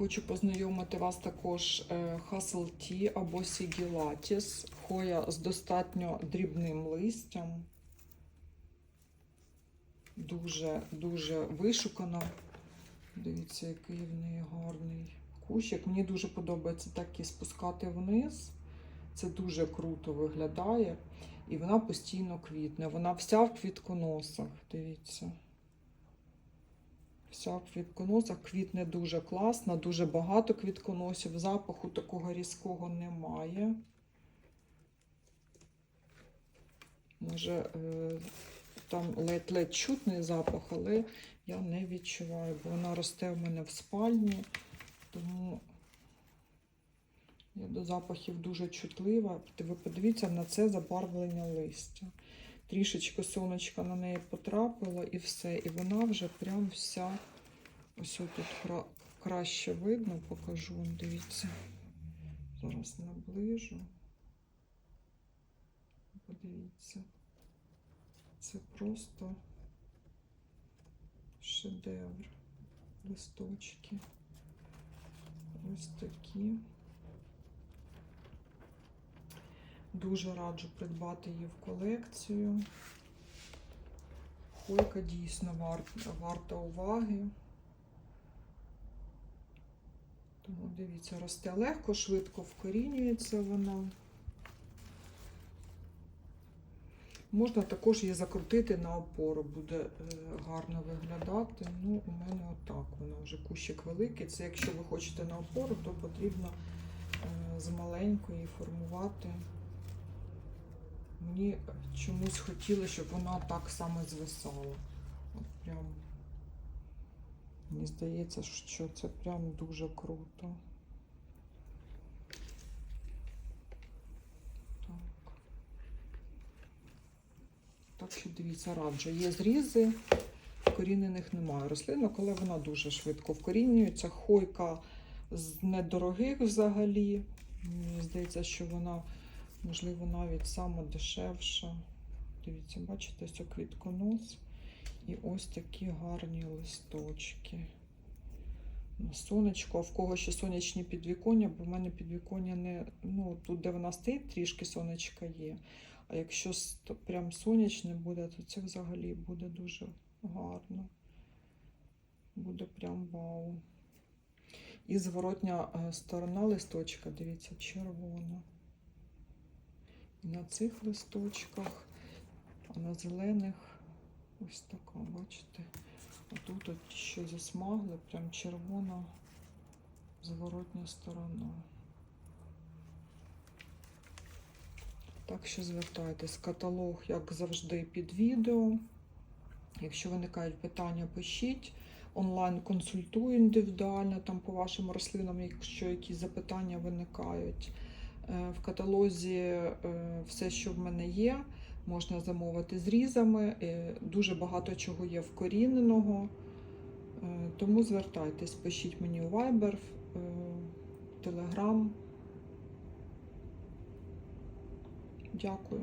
Хочу познайомити вас також е, Hustle Tea або Сігілатіс. Хоя з достатньо дрібним листям. Дуже дуже вишукана. Дивіться, який в неї гарний кущик. Мені дуже подобається так і спускати вниз. Це дуже круто виглядає. І вона постійно квітне. Вона вся в квітконосах. Дивіться. Вся в квітконосах квітне дуже класно, дуже багато квітконосів. Запаху такого різкого немає. Може, е, там ледь-ледь чутний запах, але я не відчуваю, бо вона росте в мене в спальні, тому я до запахів дуже чутлива. Ви подивіться на це забарвлення листя. Трішечки сонечка на неї потрапило і все. І вона вже прям вся. Ось тут кра... краще видно, покажу дивіться. Зараз наближу. Подивіться. Це просто шедевр. Листочки. Ось такі. Дуже раджу придбати її в колекцію. Хойка дійсно варта, варта уваги. Тому дивіться, росте легко, швидко вкорінюється вона. Можна також її закрутити на опору, буде е, гарно виглядати. Ну, у мене отак вона вже кущик великий. Це якщо ви хочете на опору, то потрібно е, з маленької формувати. Мені чомусь хотілося, щоб вона так само звисала. От прям, мені здається, що це прям дуже круто. Так. Так що дивіться, раджу. Є зрізи, вкорінених немає рослинок, але вона дуже швидко вкорінюється. Хойка з недорогих взагалі. Мені здається, що вона. Можливо, навіть саме дешевша. Дивіться, бачите, ось квітконос. І ось такі гарні листочки. Сонечко, а в кого ще сонячні підвіконня, бо в мене підвіконня не. Ну, тут, де вона стоїть, трішки сонечка є. А якщо прям сонячне буде, то це взагалі буде дуже гарно. Буде прям вау. І зворотня е, сторона листочка, дивіться, червона на цих листочках, а на зелених ось така, бачите? Отут от ще засмагли, прям червона зворотня сторона. Так що звертайтесь, каталог, як завжди, під відео. Якщо виникають питання, пишіть. Онлайн консультую індивідуально там по вашим рослинам, якщо якісь запитання виникають. Е, в каталозі е, все, що в мене є, можна замовити зрізами. Е, дуже багато чого є вкоріненого. Тому звертайтесь, пишіть мені у Viber, Telegram. Дякую.